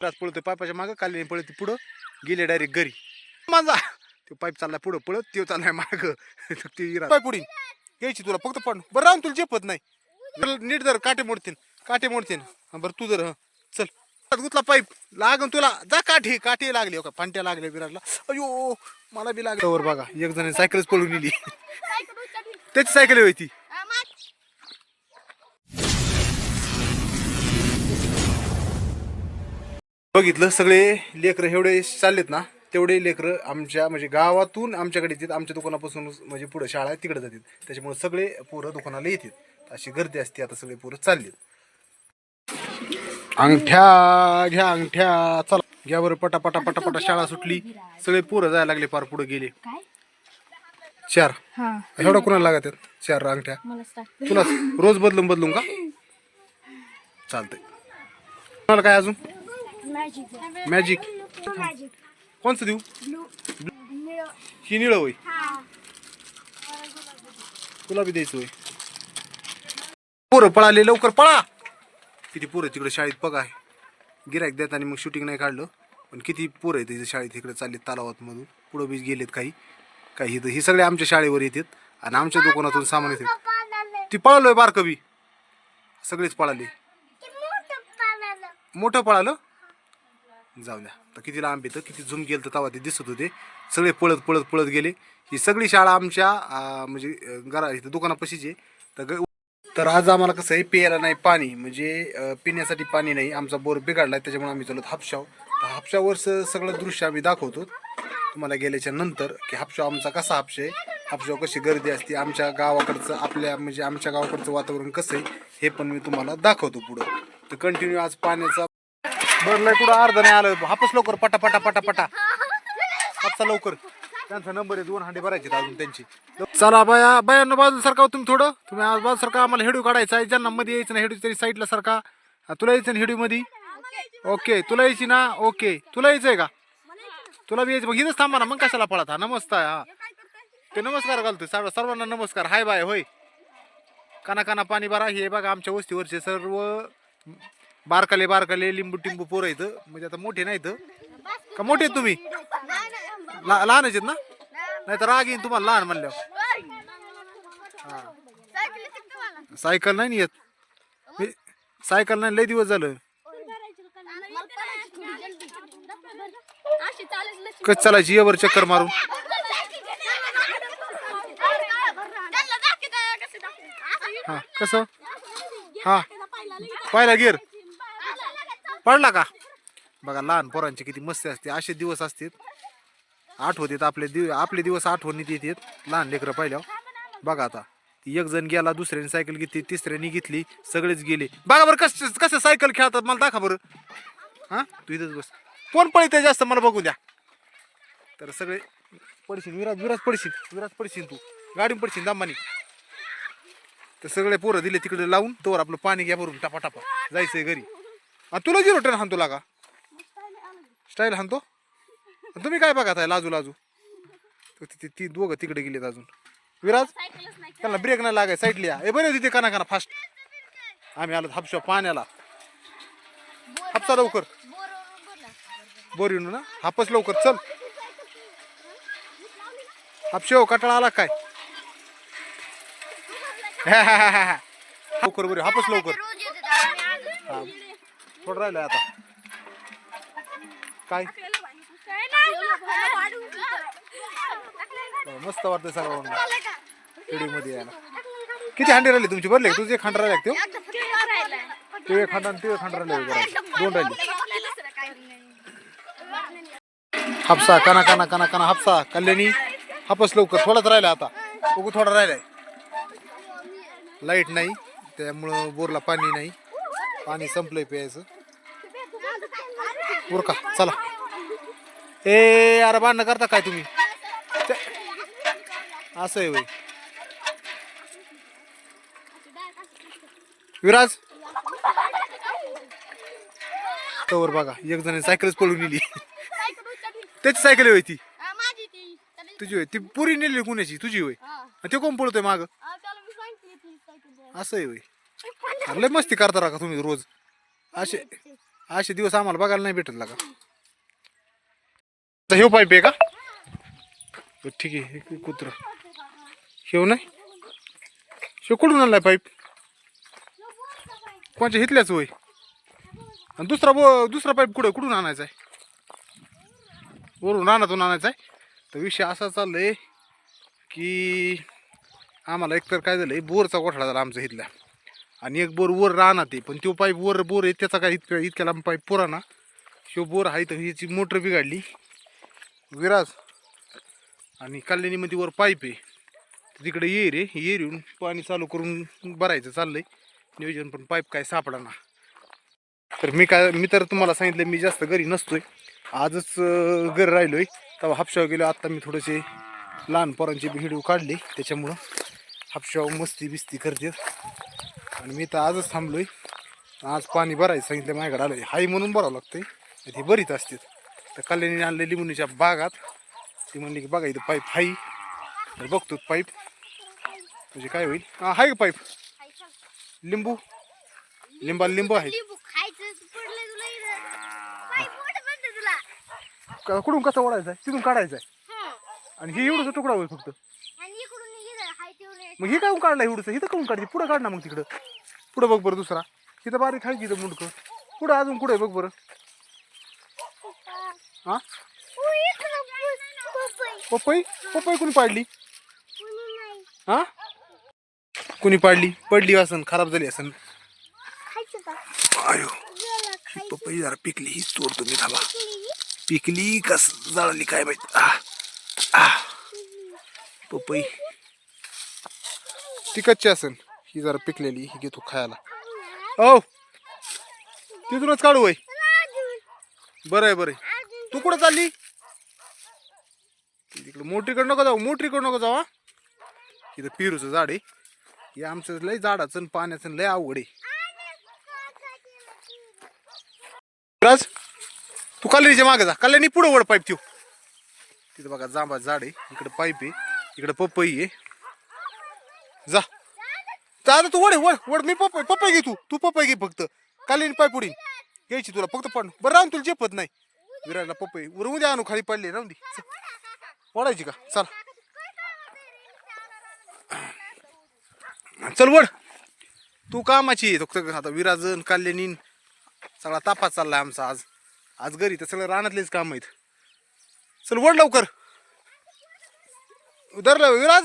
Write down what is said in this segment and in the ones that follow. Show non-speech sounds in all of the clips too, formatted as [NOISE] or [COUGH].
रात पळतोय पायपाच्या मागं काली पळते पुढं गेले डायरेक्ट घरी. माझा. तो पाईप चाललाय पुढं पळत तो चाललाय माग. [LAUGHS] ती पाय पुढे. घ्यायची तुला फक्त पण बरं राहून तुला झेपत नाही. नीट जर काटे मोडतील काटे मोडतील हा, बरं तू जर चल. गुतला पाईप. लागून तुला. जा काठी. काठी लागली हो का? फांट्या लागल्या विराटला. अयो मला बी लागलं. वर बघा एक जण सायकलच पळून नेली. [LAUGHS] त्याची सायकल होती बघितलं सगळे लेकरं एवढे चाललेत ना तेवढे लेकरं आमच्या म्हणजे गावातून आमच्याकडे येतात आमच्या दुकानापासून म्हणजे पुढे शाळा आहे तिकडे जातात. त्याच्यामुळे सगळे पोरं दुकानाला येतात. अशी गर्दी असते आता सगळे पोरं चाललेत. अंगठ्या घ्या अंगठ्या चला. घ्या बरं पटा पटा पटा पटा शाळा सुटली. सगळे पोरं जायला लागले फार पुढे गेले. चार. एवढा कुणाला लागत आहेत? चार अंगठ्या. तुला रोज बदलून बदलून का? चालतंय. तुम्हाला काय अजून? मॅजिक मॅजिक मॅजिक कोणचं देऊ? ब्लू ही निळ होय. तुला बी द्यायचं होय. पोरं पळाले लवकर पळा. किती पोरं तिकडे शाळेत बघा. गिरायक देत आणि मग शूटिंग नाही काढलं. पण किती पोरं आहेत तिथे शाळेत इकडे चालले तलावात मधून पुढं बी गेलेत काही. काही इथं. ही सगळे आमच्या शाळेवर येतात. आणि आमच्या दुकानातून सामान येतात ती पळालोय बारकं बी. सगळेच पळाले. मोठं पळालं? जाऊ द्या. तर किती लांब येतं किती झुम गेलं तर तेव्हा ते दिसत होते. सगळे पळत पळत पळत गेले. ही सगळी शाळा आमच्या म्हणजे घरा इथं दुकानापाशीची आहे. तर तर आज आम्हाला कसं आहे प्यायला नाही पाणी. म्हणजे पिण्यासाठी पाणी नाही. आमचा बोर बिघडला आहे त्याच्यामुळे आम्ही चालत हापशाव. तर हापशावरचं सगळं दृश्य आम्ही दाखवतो. तुम्हाला गेल्याच्यानंतर की हापशाव आमचा कसा हापशा आहे? हापशाव कशी गर्दी असते? आमच्या गावाकडचं आपल्या म्हणजे आमच्या गावाकडचं वातावरण कसं आहे? हे पण मी तुम्हाला दाखवतो पुढं. तर कंटिन्यू आज पाण्याचा बरं कुठं अर्ध नाही आलं. हापस लवकर पटा पटा पटा पटा. हापसा लवकर. त्यांचा नंबर आहे दोन हांडे भरायचे अजून त्यांची. चला बाया बायांना बाजू सरका तुम्ही थोडं. तुम्ही आज बाजू सरका आम्हाला हेडू काढायचा आहे. ज्यांना मध्ये यायचं ना हेडू तरी साईडला सरका तुला यायचं ना हेडू मध्ये ओके तुला यायची ना? ओके. तुला यायचंय का? तुला बी यायचं. मग इथंच थांबा ना. मग कशाला पळत? हा नमस्कार हा. ते नमस्कार घालतो सर्व सर्वांना नमस्कार. हाय बाय होय. काना काना पाणी भरा. हे बघा आमच्या वस्तीवरचे सर्व बारकाले बारकाले लिंबू टिंबू पोरं इथं म्हणजे आता मोठे नाहीत. का मोठे आहेत तुम्ही? ला- लहान आहेत ना? नाही तर राग येईन तुम्हाला लहान म्हणल्यावर. सायकल नाही ना येत मी सायकल नाही लय दिवस झालं. कच चालायची? येवर चक्कर मारून. हा कसं? हा. पाहिला गिर पडला का? बघा लहान पोरांची किती मस्ती असते. असे दिवस असतात. आठवतात आपले दिव आपले दिवस आठवणीत येतात. लहान लेकरं पाहिल्यावर. बघा आता ती एक जण गेला दुसऱ्याने सायकल घेतली तिसऱ्याने घेतली सगळेच गेले. बघा बरं कसं कसं सायकल खेळतात मला दाखा बरं. हां? तू इथंच बस. कोण पळते जास्त मला बघू द्या. तर सगळे पडशील विराज विराज पडशील विराज पडशील तू. गाडीन पडशील दामानी. तर सगळे पोरं दिले तिकडे लावून तोवर आपलं पाणी घ्या भरून टापा टापा जायचंय घरी. आणि तुला झिरो टन हाणतो लागा. स्टाईल हाणतो? आणि तुम्ही काय बघा लाजू लाजू? तर ती- ती- ती दोघं तिकडे गेलेत अजून. विराज त्यांना ब्रेक नाही लागाय साईडली या. ए बरे तिथे काना काना फास्ट आम्ही आलो हापशा पाण्याला. हापसा लवकर. बोर येऊन ना? हापस लवकर चल. हापशेव हो, कटाळा आला काय? [LAUGHS] लवकर बरे हापस लवकर. हा थोडं राहिलंय आता. काय? हो, मस्त वाटतंय सगळं मध्ये यायला. किती हंडी राहिले तुमची? भरले तुझे खांड राहिले तो? ते एक आणि ते एक राहिले दोन राहिले. हापसा काना काना काना काना हापसा. कल्याणी हापस लवकर. थोडाच राहिला आता. बघू थोडा राहिलाय. लाइट नाही त्यामुळं बोरला पाणी नाही. पाणी संपलंय प्यायचं. उरका चला. ए अरे भांडणं करता काय तुम्ही? असं आहे होय. विराज? तवर बघा एक जण सायकलच पळून नेली. त्याची सायकल होय ती. तुझी होय. ती पुरी नेली कुणाची? तुझी होय. ते कोण पळतोय माग? असं आहे होय. अरे लय मस्ती करता का तुम्ही रोज. असे असे दिवस आम्हाला बघायला नाही भेटत का हे पाईप आहे का? ठीक आहे हे कुत्र. शेव नाही? शेव कुठून आणलाय पाईप? कोणच्या हितल्याच होय? आणि दुसरा बो दुसरा पाईप कुठं कुठून आणायचा आहे? वरून रानातून आणायचा आहे? तर विषय असा चाललाय की आम्हाला एकतर काय झालंय बोरचा गोठडा झाला आमचा इथला आणि एक बोर वर राहणार ते पण तो पाईप वर बोर आहे त्याचा काय इतक्या इतक्या लांब पाईप पुराणा शिव बोर आहे तर ह्याची मोटर बिघडली. विराज आणि कल्याणीमध्ये वर पाईप आहे. तिकडे येर आहे येर येऊन पाणी चालू करून भरायचं चाललंय. नियोजन पण पाईप काय सापडाना. तर मी काय मी तर तुम्हाला सांगितलं मी जास्त घरी नसतोय. आजच घरी राहिलो राहिलोय. तेव्हा हापशाव गेलो आत्ता मी थोडेसे लहान पोरांचे व्हिडिओ काढले. त्याच्यामुळं हापशाव मस्ती बिस्ती करते. आणि मी तर आजच थांबलोय. आज पाणी भरायचं सांगितलं माझ्याकडे. आलं हाय म्हणून भरावं लागतंय. ती बरीच असते. तर कल्याणी आणले लिंबुनीच्या बागात. ती म्हणली की बघा इथं पाईप हाई. तर बघतो पाईप. म्हणजे काय होईल? हा हाय का पाईप. लिंबू. लिंबाला लिंबू आहे. कुठून कसं ओढायचं आहे? तिथून काढायचं आहे. हं. आणि हे एवढंसं तुकडा होईल फक्त आणि इकडून इथं हाय तेवढे मग हे काय काढलं एवढंच? इथं काऊन काढते. पुढं काढ ना मग तिकडं. पुढं बघ बरं दुसरा. तिथं बारीक आहे तिथं मुंडकं? पुढं अजून कुठं आहे बघ बरं? हा? पपई. पपई कोणी कुणी पाडली? हां? हा कुणी पाडली? पडली असन खराब झाली असन. अयो पपई जरा पिकली हीच तोडतो मी थांबा. पिकली कस जळाली काय माहीत? पपई. ती कच्ची ही जरा पिकलेली ही घेतो खायला. हो तिथूनच काढू वय. बरं आहे बरं आहे. तू कुठं चालली? तिकडं मोटरीकडे नको जाऊ मोटरीकडे नको जाऊ हा. इथं पिरूचं झाड आहे. हे आमचं लय झाडाचं आणि पाण्याचं लय अवघड आहे. राज तू कल्याणीच्या मागे जा. कल्याणी पुढं वड पाईप देऊ तिथं बघा जांबा झाड आहे. इकडं पाईप आहे. इकडं पपई आहे. जा. जा आता तू वड आहे, वड वड मी पपई पपई घे तू. तू पपई घे फक्त. कालीन पाय पुढे. घ्यायची तुला फक्त पण. बरं राहून तुला झेपत नाही. विराटला पपई वर उद्या आणू खाली पडली राहून दे. चल. ओढायची का? चल. चल वड तू कामाची फक्त आता विराजन कल्याणीन सगळा तापात चाललाय आमचा आज. आज घरी तर सगळं रानातलेच काम आहेत. चल वड लवकर. धरलं विराज?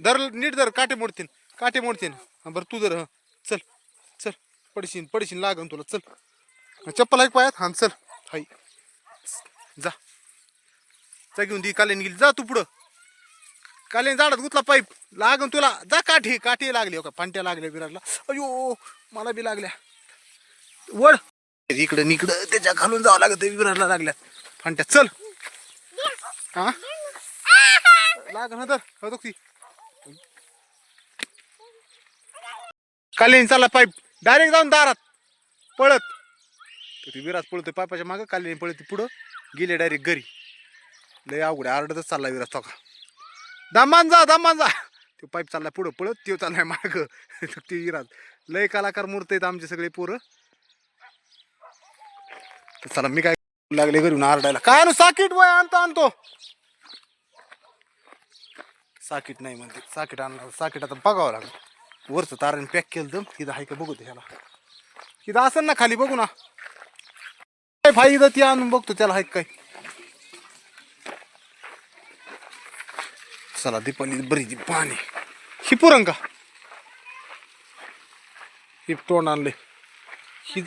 धर नीट धर काटे मोडतीन काटे मोडतीन. हा बरं तू धर हं. चल चल पडशीन पडशीन लागन तुला चल. चप्पल आहे पायात? हा चल. हाय. जा. जा घेऊन दी काल्याने गेली. जा तू पुढं. काल्याने झाडात गुतला पाईप. लागन तुला. जा काठी काठी लागली. हो का फांट्या लागल्या विराटला अयो मला बी लागल्या. वड इकडं निकडं त्याच्या घालून जावं लागत विराटला लागल्या. फांट्या चल. हा? लागन ना तर होतो ती कालीन चालला पाईप डायरेक्ट जाऊन दारात. पळत. तर ती विराज पळतोय पायपाच्या मागं कालीन पळत पुढं. गेले डायरेक्ट घरी. लय अवघड आहे, आरडतच चालला विराज तो का. दमान जा दमान जा. तो पाईप चाललाय पुढं पळत तो चाललाय माग. [LAUGHS] ते विराज. लय कलाकार मूर्त आहेत आमचे सगळे पोरं. तर चला मी काय लागले घरी आरडायला. काय आणू साकीट वय आणतो आणतो. साकीट नाही म्हणते. साकीट आणणार साकीट आता बघावं लागलं. वरचं तारण पॅक केलं दम तिथं हाय का बघू दे ह्याला. तिथं असेल ना खाली बघू ना. काय फायदा ती आणून बघतो त्याला हाय काय. चला दीपाली बरी ती पाणी. ही पुरण का ही तोंड आणले ही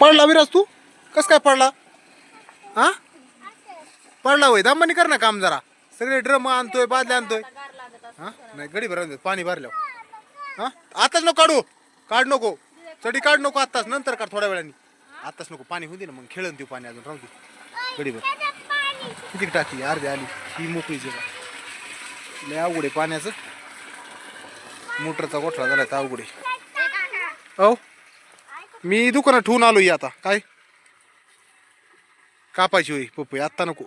पडला विराज तू? कस काय पडला? हा? पडला होय. दामानी कर ना काम जरा. सगळे ड्रम आणतोय बादल्या आणतोय. हा? नाही गडी भर पाणी भरल्यावर. हा? आताच नको काढू. काढ नको. चढी काढ नको आताच नंतर काढ थोड्या वेळाने. आताच नको पाणी होऊ दे ना मग खेळून देऊ पाणी अजून राहू दे. गडी भर. किती टाकी अर्धी आली. ही मोकळी जगा लय अवघड आहे पाण्याचं. मोटरचा गोठला झाला तर अवघड आहे. अहो हो मी दुकानात ठेवून आलो आता. काय? कापायची होई पपई आत्ता नको.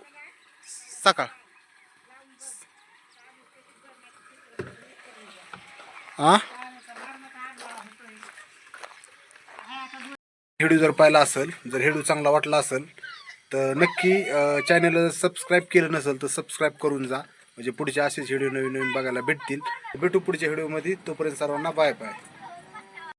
सकाळ. हा जर पाहिला असेल जर हेडू चांगला वाटला असेल तर नक्की चॅनल सबस्क्राईब केलं नसेल तर सबस्क्राईब करून जा. म्हणजे पुढचे असेच व्हिडिओ नवीन नवीन बघायला भेटतील. भेटू पुढच्या व्हिडिओमध्ये तोपर्यंत सर्वांना बाय बाय